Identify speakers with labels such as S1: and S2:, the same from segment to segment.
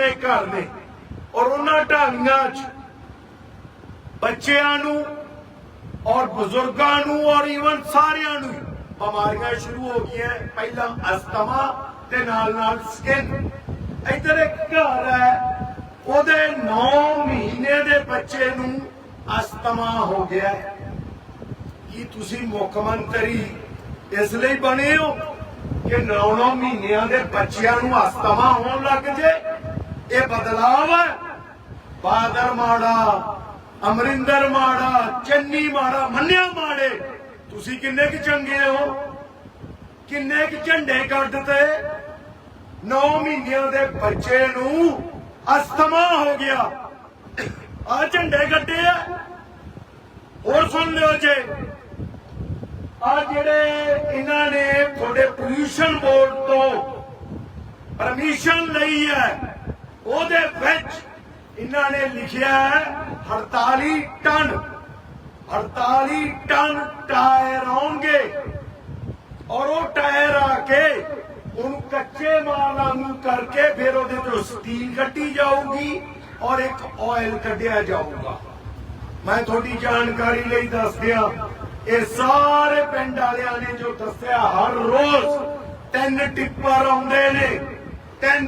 S1: ਜਿੰਨੇ ਘਰ ਨੇ? ਔਰ ਉਹਨਾਂ ਢਾਣੀਆਂ 'ਚ ਬੱਚਿਆਂ ਨੂੰ ਔਰ ਬਜ਼ੁਰਗਾਂ ਨੂੰ ਔਰ ਈਵਨ ਸਾਰਿਆਂ ਨੂੰ ਬਿਮਾਰੀਆਂ ਸ਼ੁਰੂ ਹੋ ਗਈਆਂ। ਪਹਿਲਾਂ ਅਸਤਮਾ ਤੇ ਨਾਲ ਨਾਲ ਸਕਿਨ ਇੱਧਰ ਇੱਕ ਘਰ ਹੈ, ਉਹਦੇ 9 ਮਹੀਨੇ ਦੇ ਬੱਚੇ ਨੂੰ ਅਸਤਮਾ ਹੋ ਗਿਆ। ਕੀ ਤੁਸੀਂ ਮੁੱਖ ਮੰਤਰੀ ਇਸ ਲਈ ਬਣੇ ਹੋ ਕਿ 9-9 ਮਹੀਨਿਆਂ ਦੇ ਬੱਚਿਆਂ ਨੂੰ ਅਸਤਮਾ ਹੋਣ ਲੱਗ ਜੇ? ਇਹ ਬਦਲਾਵ ਹੈ। ਬਾਦਰ ਮਾੜਾ, ਅਮਰਿੰਦਰ ਮਾੜਾ, ਚੰਨੀ ਮਾੜਾ, ਮੰਨਿਆ ਮਾੜੇ। ਤੁਸੀਂ ਕਿੰਨੇ ਕੁ ਚੰਗੇ ਹੋ? ਕਿੰਨੇ ਕੁ ਝੰਡੇ ਕੱਢਤੇ? 9 ਮਹੀਨਿਆਂ ਦੇ ਬੱਚੇ ਨੂੰ ਅਸਥਮਾ ਹੋ ਗਿਆ। ਆ ਝੰਡੇ ਕੱਢੇ ਆ। ਹੋਰ ਸੁਣ ਲਿਓ ਜੇ। ਆ ਜਿਹੜੇ ਇਹਨਾਂ ਨੇ ਤੁਹਾਡੇ ਪੋਲੂਸ਼ਨ ਬੋਰਡ ਤੋਂ ਪਰਮਿਸ਼ਨ ਲਈ ਹੈ। ਉਹਦੇ ਵਿੱਚ ਇਹਨਾਂ ਨੇ ਲਿਖਿਆ ਹੈ 48 ਟਨ 48 ਟਨ ਟਾਇਰ ਆਉਣਗੇ। ਔਰ ਉਹ ਟਾਇਰ ਆ ਕੇ ਉਹਨੂੰ ਕੱਚੇ ਮਾਲਾਂ ਨੂੰ ਕਰਕੇ ਫਿਰ ਉਹਦੇ ਤੋਂ ਸਟੀਲ ਕੱਢੀ ਜਾਊਗੀ ਔਰ ਇੱਕ ਆਇਲ ਕੱਢਿਆ ਜਾਊਗਾ। ਮੈਂ ਤੁਹਾਡੀ ਜਾਣਕਾਰੀ ਲਈ ਦੱਸ ਦਿਆਂ, ਇਹ ਸਾਰੇ ਪਿੰਡ ਵਾਲਿਆਂ ਨੇ ਜੋ ਦੱਸਿਆ ਹਰ ਰੋਜ਼ ਤਿੰਨ ਟਿੱਪਰ ਆਉਂਦੇ ਨੇ, ਤਿੰਨ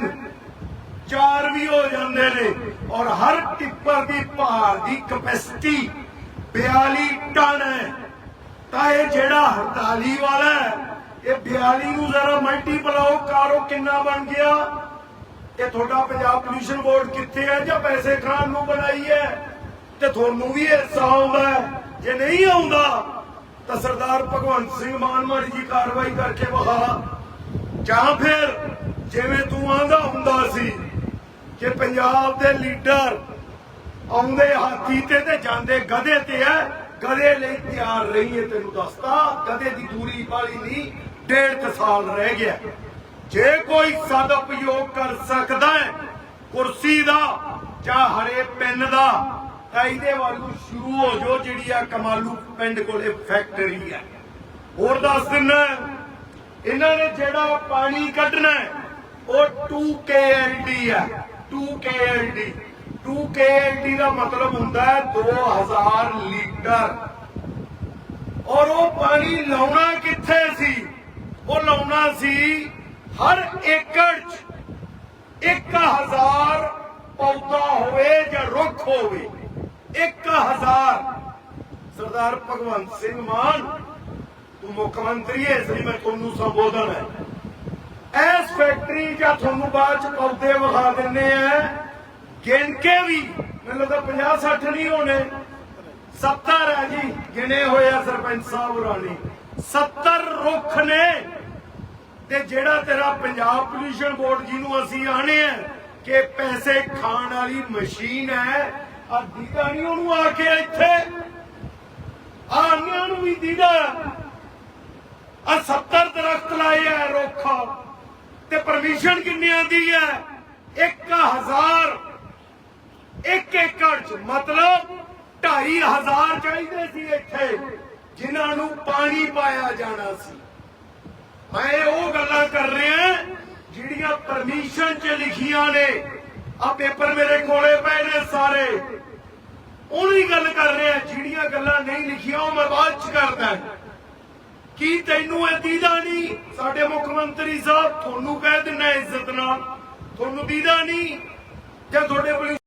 S1: ਚਾਰ ਵੀ ਹੋ ਜਾਂਦੇ ਨੇ ਔਰ ਹਰ ਟਿੱਪਰ ਦੀ ਭਾਰ ਦੀ ਕਪੈਸਿਟੀ 42 ਟਨ ਹੈ। ਤਾਂ ਇਹ ਜਿਹੜਾ 48 ਵਾਲਾ ਇਹ 42 ਨੂੰ ਜ਼ਰਾ ਮਲਟੀਪਲਾਓ ਕਰੋ ਕਿੰਨਾ ਬਣ ਗਿਆ? ਇਹ ਤੁਹਾਡਾ ਪੰਜਾਬ ਪੋਲੂਸ਼ਨ ਬੋਰਡ ਕਿੱਥੇ ਹੈ ਜਾਂ ਪੈਸੇ ਖਾਣ ਨੂੰ ਬਣਾਈ ਹੈ? ਤੇ ਤੁਹਾਨੂੰ ਵੀ ਇਹ ਆਉਂਦਾ ਜੇ ਨਹੀਂ ਆਉਂਦਾ, ਤਾਂ ਸਰਦਾਰ ਭਗਵੰਤ ਸਿੰਘ ਮਾਨ ਮਾੜੀ ਜੀ ਕਾਰਵਾਈ ਕਰਕੇ ਵਹਾ ਜਾਂ ਫਿਰ ਜਿਵੇਂ ਤੂੰ ਆਂਦਾ ਹੁੰਦਾ ਸੀ ਕਿ ਪੰਜਾਬ ਦੇ ਲੀਡਰ ਆਉਂਦੇ ਹਾਥੀ ਤੇ ਤੇ ਜਾਂਦੇ ਗਧੇ ਤੇ ਐ ਗਧੇ ਲਈ ਤਿਆਰ ਰਹੀਏ ਤੈਨੂੰ ਦੱਸਦਾ ਗਧੇ ਦੀ ਦੂਰੀ ਵਾਲੀ ਨਹੀਂ ਡੇਢ ਸਾਲ ਰਹਿ ਗਿਆ। ਜੇ ਕੋਈ ਸਦਉਪਯੋਗ ਕਰ ਸਕਦਾ ਹੈ ਕੁਰਸੀ ਦਾ ਜਾਂ ਹਰੇ ਪੈਨ ਦਾ ਤਾਂ ਇਹਦੇ ਵੱਲੋਂ ਸ਼ੁਰੂ ਹੋ ਜੋ ਜਿਹੜੀ ਆ ਕਮਾਲੂ ਪਿੰਡ ਕੋਲੇ ਫੈਕਟਰੀ ਹੈ ਹੋਰ ਦੱਸ ਦਿੰਨਾ ਇਹਨਾਂ ਨੇ ਜਿਹੜਾ ਪਾਣੀ ਕੱਢਣਾ ਹੈ, ਉਹ 2KLD ਹੈ 2KLD 2KLD ਦਾ ਮਤਲਬ ਹੁੰਦਾ ਹੈ 2000 ਲੀਟਰ। ਔਰ ਉਹ ਪਾਣੀ ਲਾਉਣਾ ਕਿੱਥੇ ਸੀ? ਉਹ ਲਾਉਣਾ ਸੀ ਹਰ ਏਕੜ 'ਚ। 1000 ਪੌਦਾ ਹੋਵੇ ਜਾਂ ਰੁੱਖ ਹੋਵੇ 1000 ਸਰਦਾਰ ਭਗਵੰਤ ਸਿੰਘ ਮਾਨ, ਤੂੰ ਮੁੱਖ ਮੰਤਰੀ ਹੈ ਇਸ ਲਈ ਮੈਂ ਤੁਹਾਨੂੰ ਸੰਬੋਧਨ ਹੈ। ਫੈਕਟਰੀ ਜਾਂ ਤੁਹਾਨੂੰ ਬਾਅਦ ਚ ਪੌਦੇ ਵਿਖਾ ਦਿੰਨੇ ਆ। ਗਿਣ ਕੇ ਵੀ, ਮੈਨੂੰ ਲੱਗਦਾ 50 60 ਨਹੀਂ ਹੋਣੇ। 70 ਹੈ ਜੀ, ਗਿਣੇ ਹੋਏ ਆ ਸਰਪੰਚ ਸਾਹਿਬ ਰਾਣੀ। 70 ਰੁੱਖ ਨੇ। ਤੇ ਜਿਹੜਾ ਤੇਰਾ ਪੰਜਾਬ ਪੋਲੂਸ਼ਨ ਬੋਰਡ ਜਿਹਨੂੰ ਅਸੀਂ ਆਣੇ ਆ ਕਿ ਪੈਸੇ ਖਾਣ ਵਾਲੀ ਮਸ਼ੀਨ ਹੈ ਆ ਦੀਦਾ ਨਹੀਂ ਉਹਨੂੰ ਆ ਕੇ ਇੱਥੇ। ਆ ਅੰਨਿਆਂ ਨੂੰ ਵੀ ਦੀਦਾ। ਆ 70 ਦਰਖਤ ਲਾਏ ਆ ਰੁੱਖ। ਤੇ ਪਰਮਿਸ਼ਨ ਕਿੰਨਿਆਂ ਦੀ ਹੈ? 1000 ਇੱਕ ਏਕੜ ਚ। ਮਤਲਬ 2500 ਚਾਹੀਦੇ ਸੀ ਇੱਥੇ, ਜਿਨ੍ਹਾਂ ਨੂੰ ਪਾਣੀ ਪਾਇਆ ਜਾਣਾ ਸੀ। ਮੈਂ ਉਹ ਗੱਲਾਂ ਕਰ ਰਿਹਾ ਜਿਹੜੀਆਂ ਪਰਮਿਸ਼ਨ 'ਚ ਲਿਖੀਆਂ ਨੇ। ਆ ਪੇਪਰ ਮੇਰੇ ਕੋਲੇ ਪਏ ਨੇ ਸਾਰੇ। ਉਹਦੀ ਗੱਲ ਕਰ ਰਿਹਾ, ਜਿਹੜੀਆਂ ਗੱਲਾਂ ਨਹੀਂ ਲਿਖੀਆਂ, ਉਹ ਮੈਂ ਬਾਅਦ 'ਚ ਕਰਦਾ। ਕੀ ਤੈਨੂੰ ਇਹ ਦੀਦਾ ਨਹੀਂ? ਸਾਡੇ ਮੁੱਖ ਮੰਤਰੀ ਸਾਹਿਬ, ਤੁਹਾਨੂੰ ਕਹਿ ਦਿੰਨਾ ਇੱਜ਼ਤ ਨਾਲ। ਤੁਹਾਨੂੰ ਦੀਦਾ ਨਹੀਂ। ਜਾਂ ਤੁਹਾਡੇ ਕੋਲ